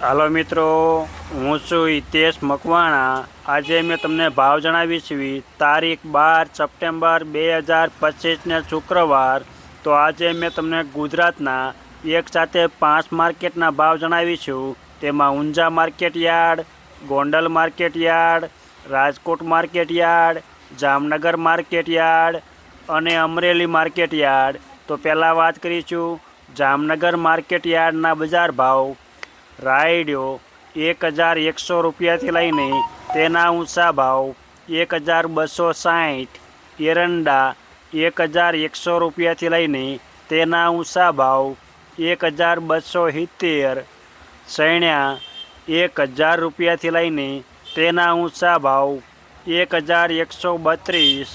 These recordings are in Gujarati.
હાલો મિત્રો, હું છું હિતેશ મકવાણા. આજે મેં તમને ભાવ જણાવીશ તારીખ બાર સપ્ટેમ્બર બે હજાર પચીસને શુક્રવાર. તો આજે મેં તમને ગુજરાતના એક સાથે પાંચ માર્કેટના ભાવ જણાવીશું તેમાં Unjha market yard, Gondal market yard, Rajkot market yard, Jamnagar market yard અને અમરેલી માર્કેટ યાર્ડ. તો પહેલાં વાત કરીશું જામનગર માર્કેટ યાર્ડના બજાર ભાવ. રાયડ્યો એક હજાર એકસો રૂપિયાથી લઈને તેના ઊંચા ભાવ એક હજાર બસો સાઠ એરંડા એક હજાર એકસો રૂપિયાથી લઈને તેના ઊંચા ભાવ એક હજાર બસો સિત્તેર, સૈણ્યા એક હજાર રૂપિયાથી લઈને તેના ઊંચા ભાવ એક હજાર એકસો બત્રીસ,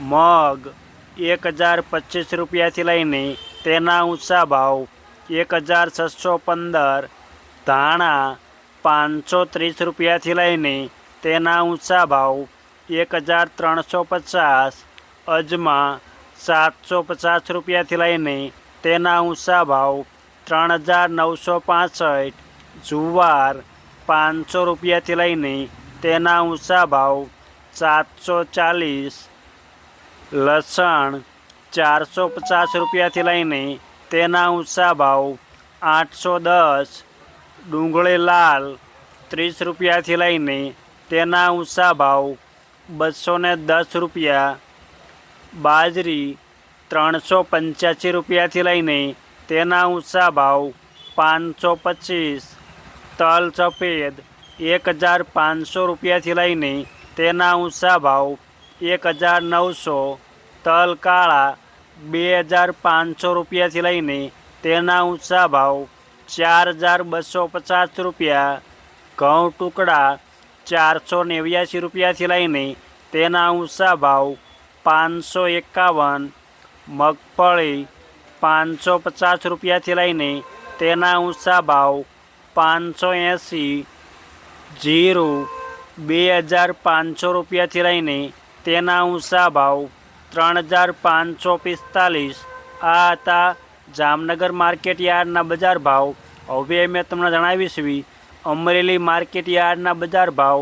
મગ એક હજાર પચીસ રૂપિયાથી લઈને તેના ઊંચા ભાવ એક હજાર છસો પંદર ધાણા પાંચસો ત્રીસ રૂપિયાથી લઈને તેના ઊંચા ભાવ એક હજાર ત્રણસો પચાસ, અજમા સાતસો પચાસ રૂપિયાથી લઈને તેના ઊંચા ભાવ ત્રણ હજાર નવસો પાસઠ, જુવાર પાંચસો રૂપિયાથી લઈને તેના ઊંચા ભાવ સાતસો ચાલીસ, લસણ ચારસો પચાસ રૂપિયાથી લઈને તેના ઊંચા ભાવ આઠસો દસ ડુંગળી લાલ ત્રીસ રૂપિયાથી લઈને તેના ઊંચા ભાવ બસો ને દસ રૂપિયા, બાજરી ત્રણસો પંચ્યાસી રૂપિયાથી લઈને તેના ઊંચા ભાવ પાંચસો પચીસ, તલ સફેદ એક હજાર પાંચસો રૂપિયાથી લઈને તેના ઊંચા ભાવ એક હજાર નવસો, તલ કાળા બે હજાર પાંચસો રૂપિયાથી લઈને તેના ઊંચા ભાવ ચાર હજાર બસો પચાસ રૂપિયા, ઘઉં ટુકડા ચારસો નેવ્યાસી રૂપિયાથી લઈને તેના ઊંચા ભાવ પાંચસો એકાવન, મગફળી પાંચસો પચાસ રૂપિયાથી લઈને તેના ઊંચા ભાવ પાંચસો એંસી, જીરું બે હજાર પાંચસો રૂપિયાથી લઈને તેના ઊંચા ભાવ ત્રણ હજાર પાંચસો પિસ્તાલીસ. આ હતા જામનગર માર્કેટ યાર્ડના બજાર ભાવ. હવે મેં તમને જણાવીશવી અમરેલી માર્કેટ યાર્ડના બજાર ભાવ.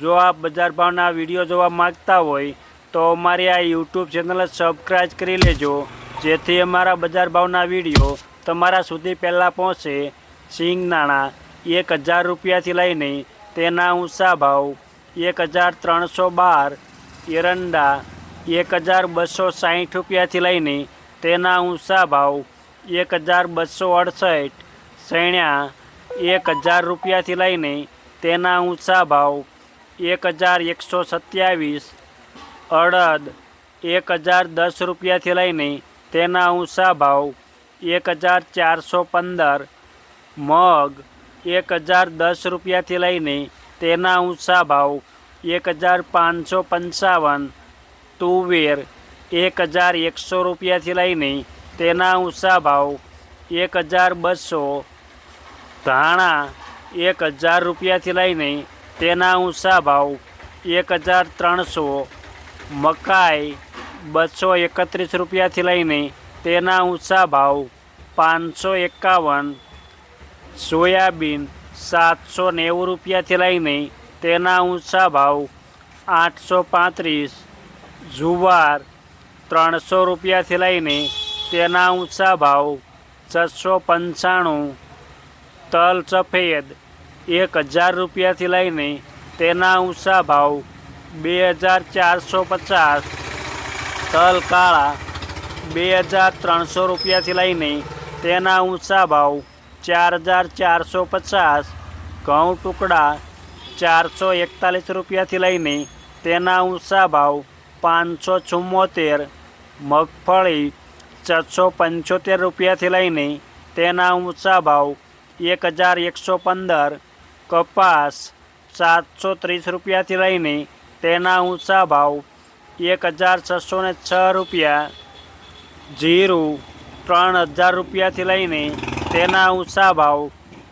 જો આ બજાર ભાવના વીડિયો જોવા માગતા હોય, તો અમારી આ યુટ્યુબ ચેનલ સબસ્ક્રાઈબ કરી લેજો, જેથી અમારા બજાર ભાવના વીડિયો તમારા સુધી પહેલાં પહોંચે. સિંગનાણા એક હજાર રૂપિયાથી લઈને તેના ઊંચા ભાવ એક હજાર ત્રણસો બાર, એરંડા એક હજાર બસો સાહીઠ રૂપિયાથી લઈને તેના ઊંચા ભાવ એક હજાર બસો અડસઠ સૈણ્યા એક હજાર રૂપિયાથી લઈને તેના ઊંચા ભાવ એક હજાર એકસો સત્યાવીસ, અડદ એક હજાર દસ રૂપિયાથી લઈને તેના ઊંચા ભાવ એક હજાર ચારસો પંદર, મગ એક હજાર દસ રૂપિયાથી લઈને તેના ઊંચા ભાવ એક હજાર પાંચસો પંચાવન, તુવેર એક હજાર એકસો રૂપિયાથી લઈને તેના ઊંચા ભાવ એક હજાર બસો, ધાણા એક હજાર રૂપિયાથી લઈને તેના ઊંચા ભાવ એક હજાર ત્રણસો, મકાઈ બસો એકત્રીસ રૂપિયાથી લઈને તેના ઊંચા ભાવ પાંચસો એકાવન, સોયાબીન સાતસો નેવું રૂપિયાથી લઈને તેના ઊંચા ભાવ આઠસો પાંત્રીસ, જુવાર ત્રણસો રૂપિયાથી લઈને તેના ઊંચા ભાવ છસો પંચાણું, તલ સફેદ એક હજાર રૂપિયાથી લઈને તેના ઊંચા ભાવ બે હજાર ચારસો પચાસ, તલ કાળા બે હજાર ત્રણસો રૂપિયાથી લઈને તેના ઊંચા ભાવ ચાર હજાર ચારસો પચાસ, ઘઉં ટુકડા ચારસો એકતાલીસ રૂપિયાથી લઈને તેના ઊંચા ભાવ પાંચસો ચુમ્મોતેર, મગફળી છસો પંચોતેર રૂપિયાથી લઈને તેના ઊંચા ભાવ એક હજાર એકસો પંદર, કપાસ સાતસો ત્રીસ રૂપિયાથી લઈને તેના ઊંચા ભાવ એક હજાર છસો ને છ રૂપિયા, જીરું ત્રણ હજાર રૂપિયાથી લઈને તેના ઊંચા ભાવ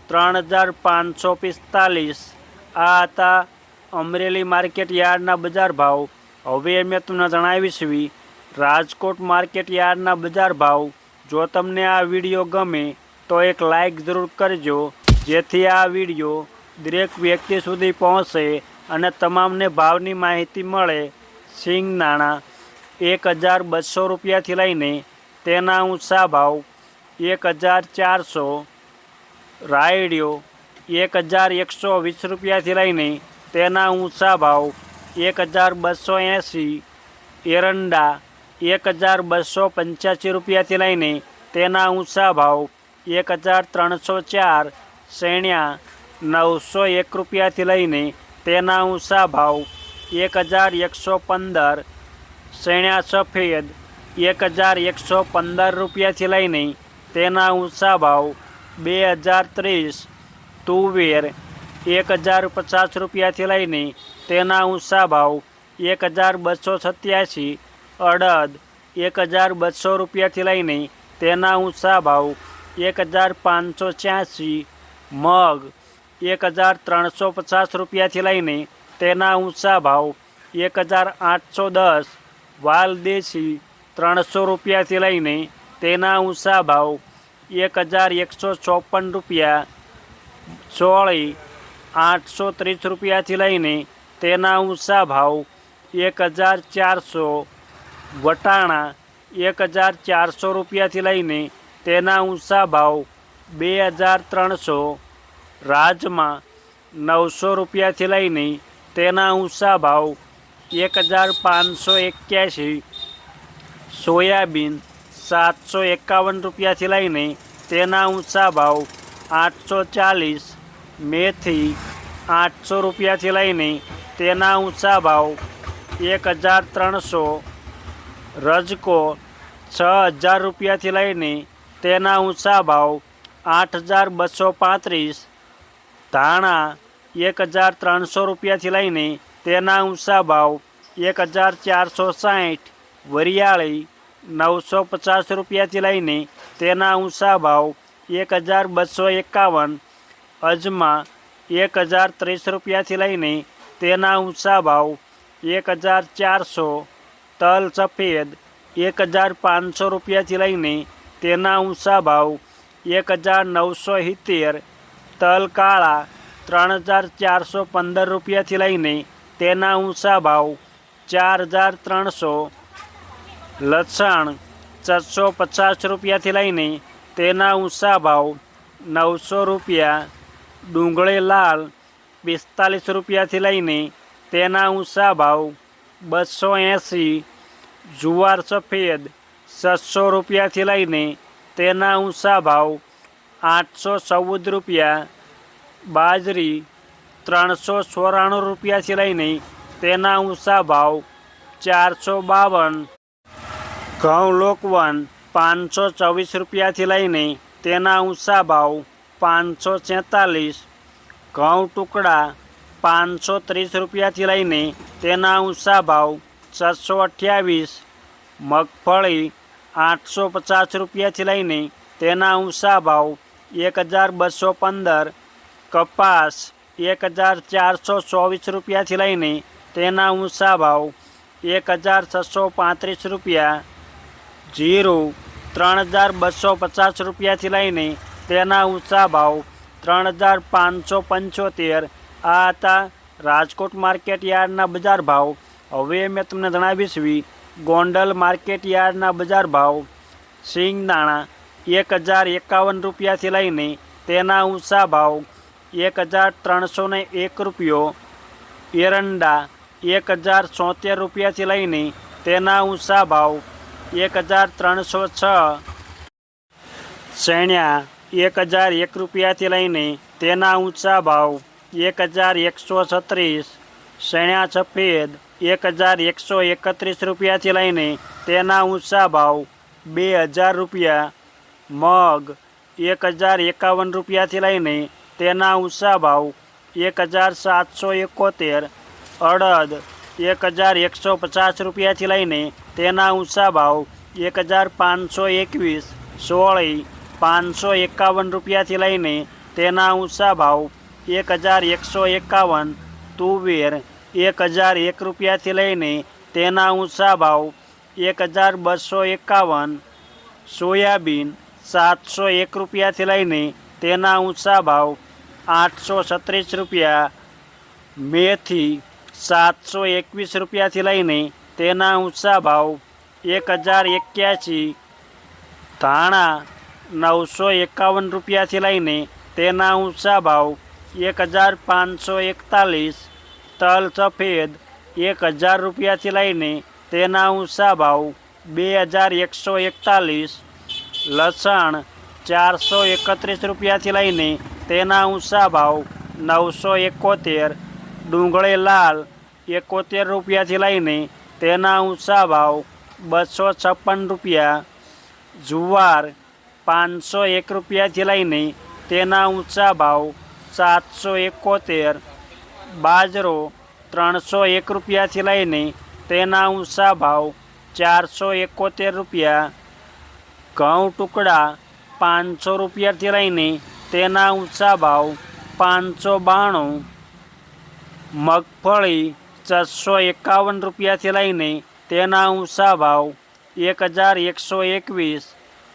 ત્રણ હજાર પાંચસો પિસ્તાલીસ. આ હતા અમરેલી માર્કેટ યાર્ડના બજાર ભાવ. હવે મેં તમને જણાવીશ રાજકોટ માર્કેટ યાર્ડના બજાર ભાવ. જો તમને આ વીડિયો ગમે, તો એક લાઈક જરૂર કરજો, જેથી આ વીડિયો દરેક વ્યક્તિ સુધી પહોંચે અને તમામને ભાવની માહિતી મળે. સિંગ નાણાં, એક હજાર બસો રૂપિયાથી લઈને તેના ઊંચા ભાવ, એક હજાર ચારસો. રાયડિયો એક હજાર એકસો વીસ રૂપિયાથી લઈને તેના ઊંચા ભાવ, એક હજાર બસો એંસી. એરંડા એક હજાર બસો પંચ્યાસી રૂપિયાથી લઈને તેના ઊંચા ભાવ એક હજાર ત્રણસો ચાર શેણ્યા નવસો એક રૂપિયાથી લઈને તેના ઊંચા ભાવ એક હજાર એકસો પંદર શેણ્યા સફેદ એક હજાર એકસો પંદર રૂપિયાથી લઈને તેના ઊંચા ભાવ બે હજાર ત્રીસ, તુવેર એક હજાર પચાસ રૂપિયાથી લઈને તેના ઊંચા ભાવ એક હજાર બસો સત્યાસી અડદ, એક હજાર બસો રૂપિયાથી લઈને તેના ઊંચા ભાવ, એક હજાર પાંચસો છ્યાસી, મગ, એક હજાર ત્રણસો પચાસ રૂપિયાથી લઈને તેના ઊંચા ભાવ, એક હજાર આઠસો દસ, વાલ દેશી, ત્રણસો રૂપિયાથી લઈને તેના ઊંચા ભાવ, એક હજાર એકસો ચોપન રૂપિયા ચોળી આઠસો ત્રીસ રૂપિયાથી લઈને તેના ઊંચા ભાવ, એક હજાર ચારસો વટાણા એક હજાર ચારસો રૂપિયાથી લઈને તેના ઊંચા ભાવ બે હજાર ત્રણસો, રાજમાં નવસો રૂપિયાથી લઈને તેના ઊંચા ભાવ એક હજાર પાંચસો એક્યાસી, સોયાબીન સાતસો એકાવન રૂપિયાથી લઈને તેના ઊંચા ભાવ આઠસો ચાલીસ, મેથી આઠસો રૂપિયાથી લઈને તેના ઊંચા ભાવ એક હજાર ત્રણસો રજકો છ હજાર રૂપિયાથી લઈને તેના ઊંચા ભાવ આઠ હજાર બસો પાંત્રીસ, ધાણા એક હજાર ત્રણસો રૂપિયાથી લઈને તેના ઊંચા ભાવ એક હજાર ચારસો સાઠ વરિયાળી નવસો પચાસ રૂપિયાથી લઈને તેના ઊંચા ભાવ એક હજાર બસો એકાવન, અજમા એક હજાર ત્રીસ રૂપિયાથી લઈને તેના ઊંચા ભાવ એક હજાર ચારસો તલ સફેદ એક હજાર પાંચસો રૂપિયાથી લઈને તેના ઊંચા ભાવ એક હજાર નવસો સિત્તેર, તલ કાળા ત્રણ હજાર ચારસો પંદર રૂપિયાથી લઈને તેના ઊંચા ભાવ ચાર હજાર ત્રણસો, લસણ છસો પચાસ રૂપિયાથી લઈને તેના ઊંચા ભાવ નવસો રૂપિયા, ડુંગળી લાલ પિસ્તાલીસ રૂપિયાથી લઈને તેના ઊંચા ભાવ બસો એંસી, જુવાર સફેદ છસો રૂપિયાથી લઈને તેના ઊંચા ભાવ આઠસો ચૌદ રૂપિયા, બાજરી ત્રણસો ચોરાણું રૂપિયાથી લઈને તેના ઊંચા ભાવ ચારસો બાવન, ઘઉં લોકવન પાંચસો ચોવીસ રૂપિયાથી લઈને તેના ઊંચા ભાવ પાંચસો છેતાલીસ, ઘઉં ટુકડા પાંચસો ત્રીસ રૂપિયાથી લઈને તેના ઊંચા ભાવ છસો અઠ્યાવીસ, મગફળી આઠસો પચાસ રૂપિયાથી લઈને તેના ઊંચા ભાવ એક હજાર બસો પંદર, કપાસ એક હજાર ચારસો ચોવીસ રૂપિયાથી લઈને તેના ઊંચા ભાવ એક હજાર છસો પાંત્રીસ રૂપિયા, જીરું ત્રણ હજાર બસો પચાસ રૂપિયાથી લઈને તેના ઊંચા ભાવ ત્રણ હજાર પાંચસો પંચોતેર આ હતા રાજકોટ માર્કેટ યાર્ડના બજાર ભાવ. હવે મેં તમને જણાવીશ ગોંડલ માર્કેટ યાર્ડના બજાર ભાવ. સિંગ દાણા એક હજાર એકાવન રૂપિયાથી લઈને તેના ઊંચા ભાવ એક હજાર ત્રણસો ને એક રૂપિયો. એરંડા એક હજાર છોતેર રૂપિયાથી લઈને તેના ઊંચા ભાવ એક હજાર ત્રણસો છ. શેણ્યા એક હજાર એક રૂપિયાથી લઈને તેના ઊંચા ભાવ. એક હજાર એકસો છત્રીસ, શેણ્યા સફેદ એક હજાર એકસો એકત્રીસ રૂપિયાથી લઈને તેના ઊંચા ભાવ બે હજાર રૂપિયા, મગ એક હજાર એકાવન રૂપિયાથી લઈને તેના ઊંચા ભાવ એક હજાર સાતસો એકોતેર, અડદ એક હજાર એકસો પચાસ રૂપિયાથી લઈને તેના ઊંચા ભાવ એક હજાર પાંચસો એકવીસ, સોળી પાંચસો એકાવન રૂપિયાથી લઈને તેના ઊંચા ભાવ એક હજાર એકસો એકાવન તુવેર એક હજાર એક રૂપિયાથી લઈને તેના ઊંચા ભાવ એક હજાર બસો એકાવન સોયાબીન સાતસો એક રૂપિયાથી લઈને તેના ઊંચા ભાવ આઠસો છત્રીસ રૂપિયા મેથી સાતસો એકવીસ રૂપિયાથી લઈને તેના ઊંચા ભાવ એક હજાર એક્યાસી ધાણા નવસો એકાવન રૂપિયાથી લઈને તેના ઊંચા ભાવ એક હજાર પાંચસો એકતાલીસ, તલ સફેદ, એક હજાર રૂપિયાથી લઈને તેના ઊંચા ભાવ, બે હજાર એકસો એકતાલીસ, લસણ ચારસો એકત્રીસ રૂપિયાથી લઈને તેના ઊંચા ભાવ, નવસો એકોતેર, ડુંગળી લાલ એકોતેર રૂપિયાથી લઈને તેના ઊંચા ભાવ, બસો છપ્પન રૂપિયા, જુવાર પાંચસો એક રૂપિયાથી લઈને તેના ઊંચા ભાવ સાતસો એકોતેર, બાજરો ત્રણસો એક રૂપિયાથી લઈને તેના ઊંચા ભાવ ચારસો એકોતેર રૂપિયા, ઘઉં ટુકડા પાંચસો રૂપિયાથી લઈને તેના ઊંચા ભાવ પાંચસો બાણું, મગફળી છસો એકાવન રૂપિયાથી લઈને તેના ઊંચા ભાવ એક હજાર એકસો એકવીસ,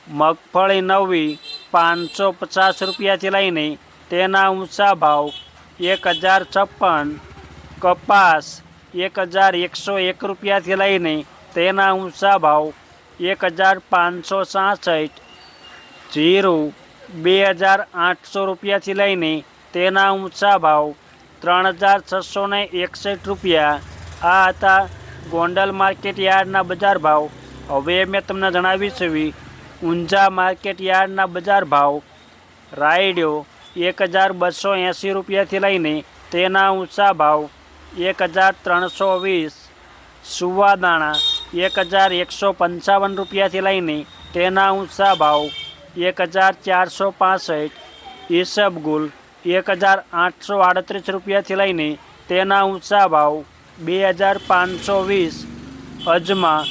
મગફળી નવી પાંચસો પચાસ રૂપિયાથી લઈને તેના ઊંચા ભાવ એક હજાર છપ્પન, કપાસ એક હજાર એકસો એક રૂપિયાથી લઈને તેના ઊંચા ભાવ એક હજાર પાંચસો સાસઠ, જીરું બે હજાર આઠસો રૂપિયાથી લઈને તેના ઊંચા ભાવ ત્રણ હજાર છસો ને એકસઠ રૂપિયા. આ હતા ગોંડલ માર્કેટ યાર્ડના બજાર ભાવ. હવે મેં તમને જણાવી છે ઊંઝા માર્કેટ યાર્ડના બજાર ભાવ. રાયડ્યો એક હજાર બસો એંસી રૂપિયાથી લઈને તેના ઊંચા ભાવ એક હજાર ત્રણસો વીસ સુવાદાણા એક હજાર એકસો પંચાવન રૂપિયાથી લઈને તેના ઊંચા ભાવ એક હજાર ચારસો પાસઠ ઈસબગુલ એક હજાર આઠસો આડત્રીસ રૂપિયાથી લઈને તેના ઊંચા ભાવ બે હજાર પાંચસો વીસ, અજમા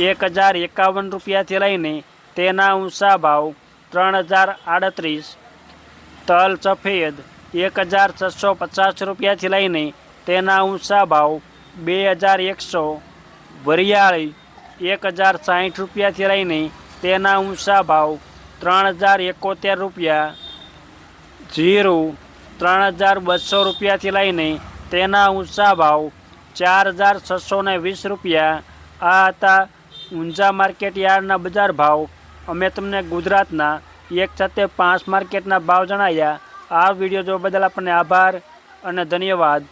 એક હજાર એકાવન રૂપિયાથી લઈને તેના ઊંચા ભાવ ત્રણ હજાર આડત્રીસ તલ સફેદ એક હજાર છસો પચાસ રૂપિયાથી લઈને તેના ઊંચા ભાવ બે હજાર એકસો, વરિયાળી એક હજાર સાઠ રૂપિયાથી લઈને તેના ઊંચા ભાવ ત્રણ હજાર એકોતેર રૂપિયા, જીરું ત્રણ હજાર બસો રૂપિયાથી લઈને તેના ઊંચા ભાવ ચાર હજાર છસો ને વીસ રૂપિયા. આ હતા ઊંઝા માર્કેટ યાર્ડના બજાર ભાવ. અમે તમને ગુજરાતના એક સાથે પાંચ માર્કેટના ભાવ જણાવ્યા આ વીડિયો જોવા બદલ આપણને આભાર અને ધન્યવાદ.